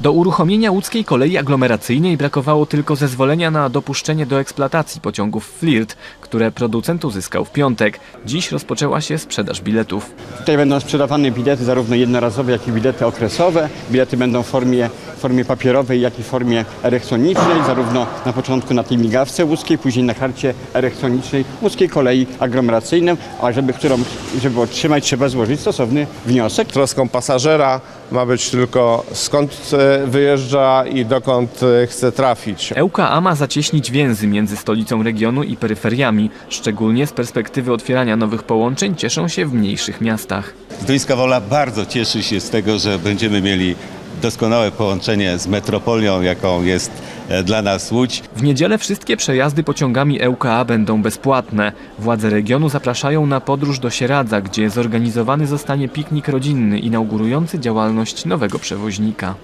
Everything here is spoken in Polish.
Do uruchomienia łódzkiej kolei aglomeracyjnej brakowało tylko zezwolenia na dopuszczenie do eksploatacji pociągów Flirt, które producent uzyskał w piątek. Dziś rozpoczęła się sprzedaż biletów. Tutaj będą sprzedawane bilety zarówno jednorazowe, jak i bilety okresowe. Bilety będą w formie, w formie papierowej, jak i w formie elektronicznej, zarówno na początku na tej migawce łódzkiej, później na karcie elektronicznej łódzkiej kolei aglomeracyjnej, a żeby, którą, żeby otrzymać trzeba złożyć stosowny wniosek. Troską pasażera ma być tylko skąd e, wyjeżdża i dokąd e, chce trafić. ŁKA ma zacieśnić więzy między stolicą regionu i peryferiami. Szczególnie z perspektywy otwierania nowych połączeń cieszą się w mniejszych miastach. Zduńska Wola bardzo cieszy się z tego, że będziemy mieli doskonałe połączenie z metropolią, jaką jest dla nas Łódź. W niedzielę wszystkie przejazdy pociągami ŁKA będą bezpłatne. Władze regionu zapraszają na podróż do Sieradza, gdzie zorganizowany zostanie piknik rodzinny inaugurujący działalność nowego przewoźnika.